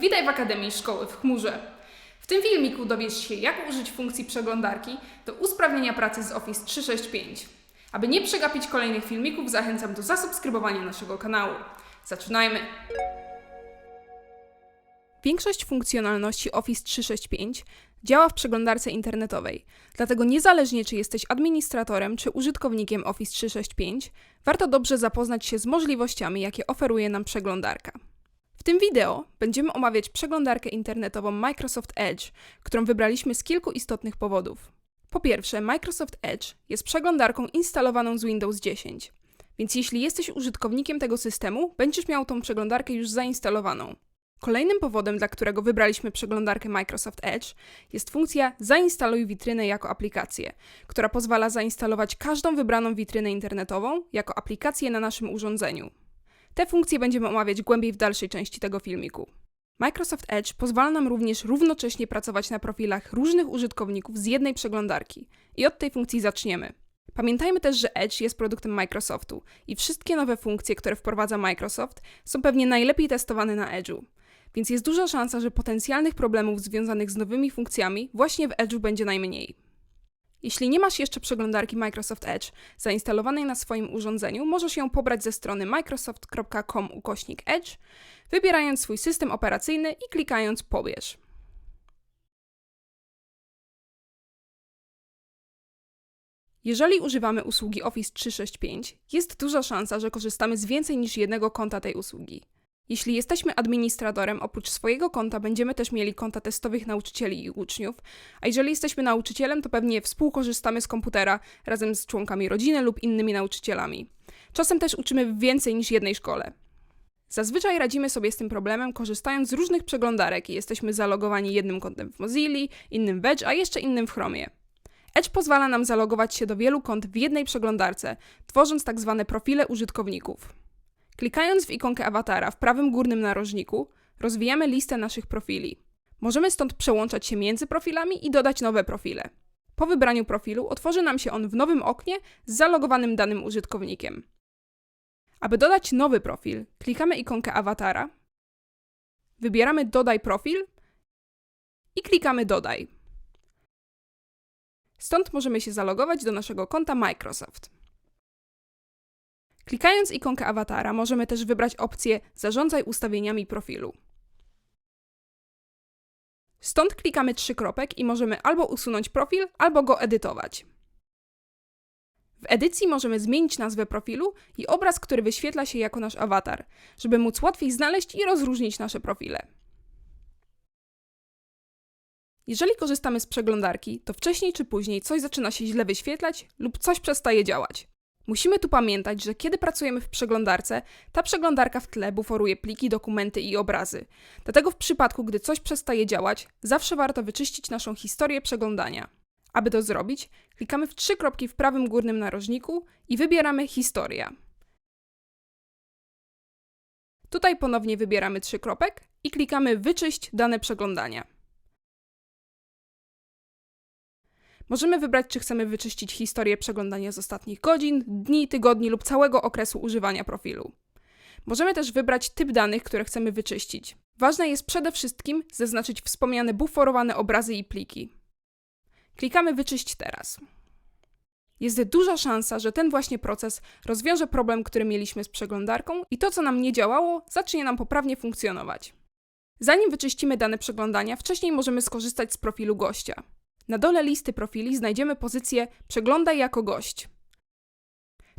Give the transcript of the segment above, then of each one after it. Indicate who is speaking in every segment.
Speaker 1: Witaj w Akademii Szkoły w Chmurze. W tym filmiku dowiesz się, jak użyć funkcji przeglądarki do usprawnienia pracy z Office 365. Aby nie przegapić kolejnych filmików, zachęcam do zasubskrybowania naszego kanału. Zaczynajmy! Większość funkcjonalności Office 365 działa w przeglądarce internetowej, dlatego niezależnie czy jesteś administratorem czy użytkownikiem Office 365, warto dobrze zapoznać się z możliwościami, jakie oferuje nam przeglądarka. W tym wideo będziemy omawiać przeglądarkę internetową Microsoft Edge, którą wybraliśmy z kilku istotnych powodów. Po pierwsze, Microsoft Edge jest przeglądarką instalowaną z Windows 10, więc jeśli jesteś użytkownikiem tego systemu, będziesz miał tą przeglądarkę już zainstalowaną. Kolejnym powodem, dla którego wybraliśmy przeglądarkę Microsoft Edge, jest funkcja Zainstaluj witrynę jako aplikację, która pozwala zainstalować każdą wybraną witrynę internetową jako aplikację na naszym urządzeniu. Te funkcje będziemy omawiać głębiej w dalszej części tego filmiku. Microsoft Edge pozwala nam również równocześnie pracować na profilach różnych użytkowników z jednej przeglądarki. I od tej funkcji zaczniemy. Pamiętajmy też, że Edge jest produktem Microsoftu i wszystkie nowe funkcje, które wprowadza Microsoft, są pewnie najlepiej testowane na Edge'u. Więc jest duża szansa, że potencjalnych problemów związanych z nowymi funkcjami właśnie w Edge'u będzie najmniej. Jeśli nie masz jeszcze przeglądarki Microsoft Edge zainstalowanej na swoim urządzeniu, możesz ją pobrać ze strony microsoft.com ukośnik Edge, wybierając swój system operacyjny i klikając Pobierz. Jeżeli używamy usługi Office 365, jest duża szansa, że korzystamy z więcej niż jednego konta tej usługi. Jeśli jesteśmy administratorem, oprócz swojego konta będziemy też mieli konta testowych nauczycieli i uczniów, a jeżeli jesteśmy nauczycielem, to pewnie współkorzystamy z komputera razem z członkami rodziny lub innymi nauczycielami. Czasem też uczymy w więcej niż jednej szkole. Zazwyczaj radzimy sobie z tym problemem korzystając z różnych przeglądarek i jesteśmy zalogowani jednym kontem w Mozilla, innym w Edge, a jeszcze innym w Chromie. Edge pozwala nam zalogować się do wielu kont w jednej przeglądarce, tworząc tak zwane profile użytkowników. Klikając w ikonkę awatara w prawym górnym narożniku, rozwijamy listę naszych profili. Możemy stąd przełączać się między profilami i dodać nowe profile. Po wybraniu profilu otworzy nam się on w nowym oknie z zalogowanym danym użytkownikiem. Aby dodać nowy profil, klikamy ikonkę awatara, wybieramy Dodaj profil i klikamy Dodaj. Stąd możemy się zalogować do naszego konta Microsoft. Klikając ikonkę awatara, możemy też wybrać opcję Zarządzaj ustawieniami profilu. Stąd klikamy trzy kropek i możemy albo usunąć profil, albo go edytować. W edycji możemy zmienić nazwę profilu i obraz, który wyświetla się jako nasz awatar, żeby móc łatwiej znaleźć i rozróżnić nasze profile. Jeżeli korzystamy z przeglądarki, to wcześniej czy później coś zaczyna się źle wyświetlać lub coś przestaje działać. Musimy tu pamiętać, że kiedy pracujemy w przeglądarce, ta przeglądarka w tle buforuje pliki, dokumenty i obrazy. Dlatego w przypadku, gdy coś przestaje działać, zawsze warto wyczyścić naszą historię przeglądania. Aby to zrobić, klikamy w trzy kropki w prawym górnym narożniku i wybieramy Historia. Tutaj ponownie wybieramy trzy kropek i klikamy Wyczyść dane przeglądania. Możemy wybrać, czy chcemy wyczyścić historię przeglądania z ostatnich godzin, dni, tygodni lub całego okresu używania profilu. Możemy też wybrać typ danych, które chcemy wyczyścić. Ważne jest przede wszystkim zaznaczyć wspomniane buforowane obrazy i pliki. Klikamy Wyczyść teraz. Jest duża szansa, że ten właśnie proces rozwiąże problem, który mieliśmy z przeglądarką i to, co nam nie działało, zacznie nam poprawnie funkcjonować. Zanim wyczyścimy dane przeglądania, wcześniej możemy skorzystać z profilu gościa. Na dole listy profili znajdziemy pozycję Przeglądaj jako gość.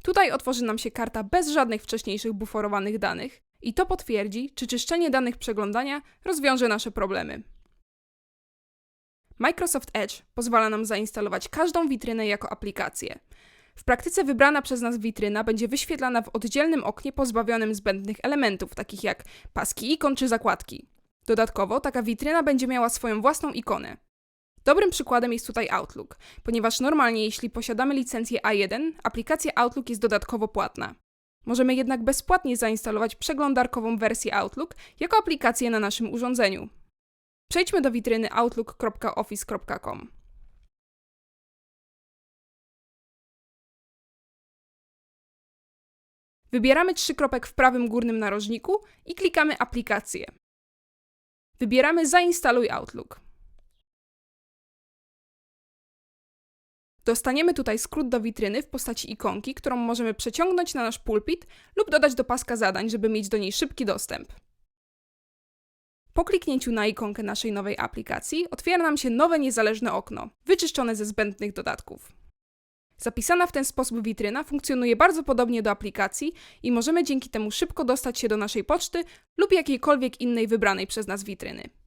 Speaker 1: Tutaj otworzy nam się karta bez żadnych wcześniejszych buforowanych danych i to potwierdzi, czy czyszczenie danych przeglądania rozwiąże nasze problemy. Microsoft Edge pozwala nam zainstalować każdą witrynę jako aplikację. W praktyce wybrana przez nas witryna będzie wyświetlana w oddzielnym oknie pozbawionym zbędnych elementów, takich jak paski ikon czy zakładki. Dodatkowo taka witryna będzie miała swoją własną ikonę. Dobrym przykładem jest tutaj Outlook, ponieważ normalnie jeśli posiadamy licencję A1, aplikacja Outlook jest dodatkowo płatna. Możemy jednak bezpłatnie zainstalować przeglądarkową wersję Outlook jako aplikację na naszym urządzeniu. Przejdźmy do witryny outlook.office.com. Wybieramy trzy kropek w prawym górnym narożniku i klikamy Aplikacje. Wybieramy Zainstaluj Outlook. Dostaniemy tutaj skrót do witryny w postaci ikonki, którą możemy przeciągnąć na nasz pulpit lub dodać do paska zadań, żeby mieć do niej szybki dostęp. Po kliknięciu na ikonkę naszej nowej aplikacji otwiera nam się nowe niezależne okno, wyczyszczone ze zbędnych dodatków. Zapisana w ten sposób witryna funkcjonuje bardzo podobnie do aplikacji i możemy dzięki temu szybko dostać się do naszej poczty lub jakiejkolwiek innej wybranej przez nas witryny.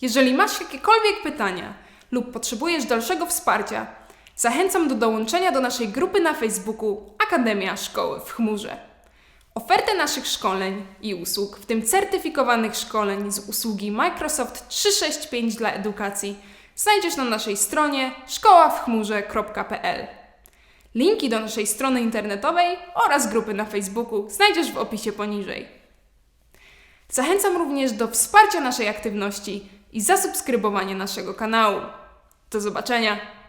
Speaker 1: Jeżeli masz jakiekolwiek pytania lub potrzebujesz dalszego wsparcia, zachęcam do dołączenia do naszej grupy na Facebooku Akademia Szkoły w Chmurze. Ofertę naszych szkoleń i usług, w tym certyfikowanych szkoleń z usługi Microsoft 365 dla edukacji, znajdziesz na naszej stronie szkoławchmurze.pl. Linki do naszej strony internetowej oraz grupy na Facebooku znajdziesz w opisie poniżej. Zachęcam również do wsparcia naszej aktywności i zasubskrybowania naszego kanału. Do zobaczenia!